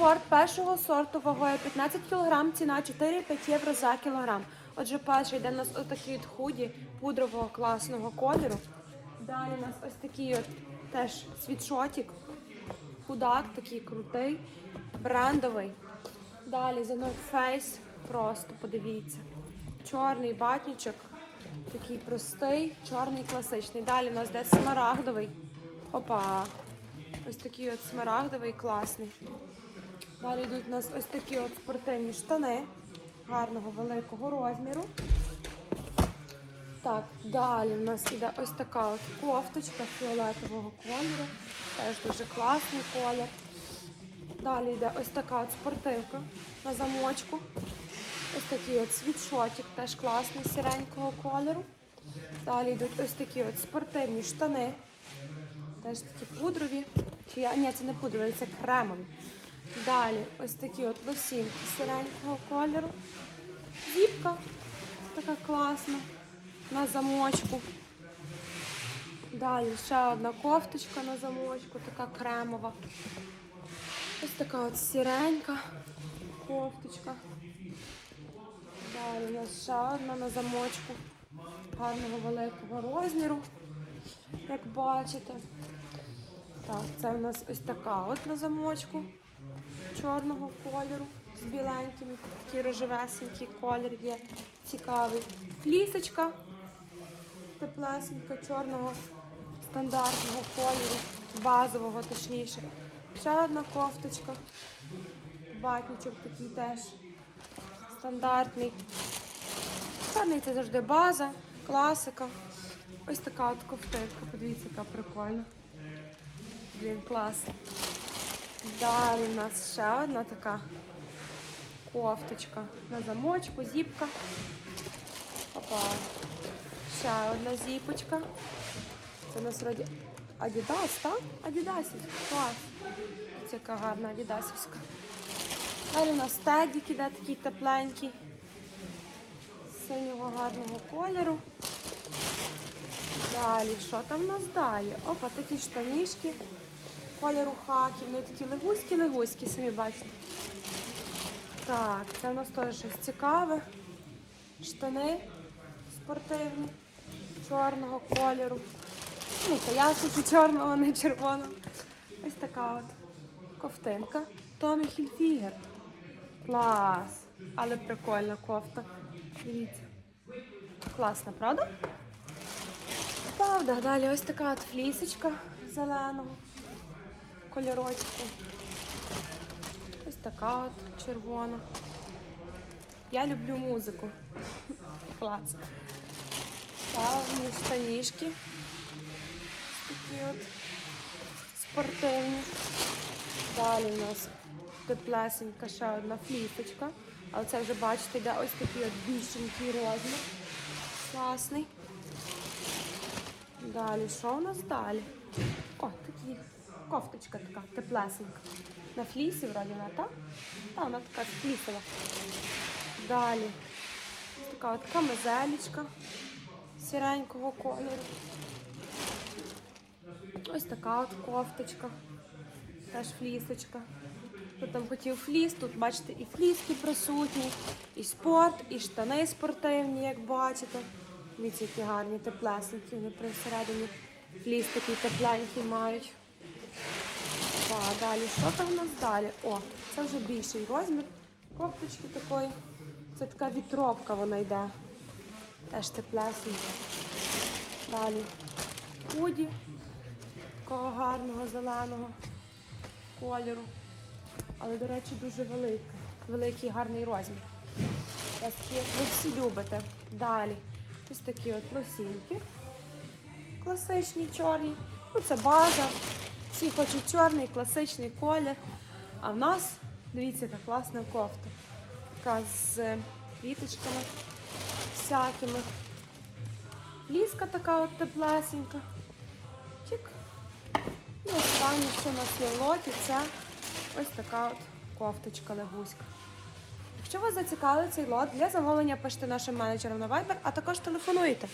спорт першого сорту вагою 15 кг, ціна 4-5 євро за кілограм. Отже, перший йде у нас отакий от худі пудрового класного кольору. Далі у нас ось такий от теж світшотик. Худак, такий крутий, брендовий. Далі The North Face, просто подивіться. Чорний батнічок, такий простий, чорний класичний. Далі у нас йде смарагдовий. Опа. Ось такий от смарагдовий класний. Далі йдуть у нас ось такі от спортивні штани гарного великого розміру. Так, далі у нас іде ось така от кофточка фіолетового кольору. Теж дуже класний колір. Далі йде ось така от спортивка на замочку. Ось такий от світшотик, теж класний сіренького кольору. Далі йдуть ось такі от спортивні штани. Теж такі пудрові. Чи я... Ні, це не пудрові, це кремові. Далі ось такі от лосінки сіренького кольору. Зіпка така класна на замочку. Далі ще одна кофточка на замочку, така кремова. Ось така от сіренька кофточка. Далі у нас ще одна на замочку гарного великого розміру, як бачите. Так, це у нас ось така от на замочку чорного кольору з біленьким, такий рожевесенький колір є цікавий. Флісочка теплесенька, чорного стандартного кольору, базового точніше. Ще одна кофточка. Батничок такий теж стандартний. Чорний це завжди база, класика. Ось така от кофтинка. Подивіться, яка прикольна. Блін, клас. Далі у нас ще одна така кофточка на замочку, зіпка. Опа. Ще одна зіпочка. Це у нас вроді Адідас, так? Адідасів. Клас. Це яка гарна адідасівська. Далі у нас тедік іде такий тепленький. Синього гарного кольору. Далі, що там у нас далі? Опа, такі штанішки кольору хакі. Вони такі легуські-легуські, самі бачите. Так, це у нас теж щось цікаве. Штани спортивні, чорного кольору. Ну, то я хочу чорного, не червоного. Ось така от ковтинка. Томі Хільфігер. Клас! Але прикольна кофта. Дивіться. Класна, правда? Правда, далі ось така от флісочка зеленого кольорочку. Ось така от червона. Я люблю музику. Клас. Плавні штанішки. Такі от спортивні. Далі у нас теплесенька ще одна флісочка. Але це вже бачите, йде ось такий от більшенький розмір. Класний. Далі, що у нас далі? О, такі кофточка така, теплесенька. На флісі вроді вона, так? Так, вона така флісова. Далі. Така от камизелечка сіренького кольору. Ось така от кофточка. Теж флісочка. Хто там хотів фліс, тут бачите і фліски присутні, і спорт, і штани спортивні, як бачите. Дивіться, які гарні, теплесенькі, вони при всередині фліс такий тепленький мають. Далі, що там у нас далі? О, це вже більший розмір кофточки такої. Це така вітровка вона йде. Теж теплесенька. Далі худі такого гарного зеленого кольору. Але, до речі, дуже велика. Великий гарний розмір. Такі, ви всі любите. Далі. Ось такі от лосінки. Класичні чорні. Ну, це база. Всі хочуть чорний, класичний колір. А в нас, дивіться, яка класна кофта. Така з квіточками всякими. Ліска така от теплесенька. Чик. І останнє, що у нас є лоті, це ось така от кофточка легуська. Якщо вас зацікавив цей лот, для замовлення пишете нашим менеджерам на Viber, а також телефонуйте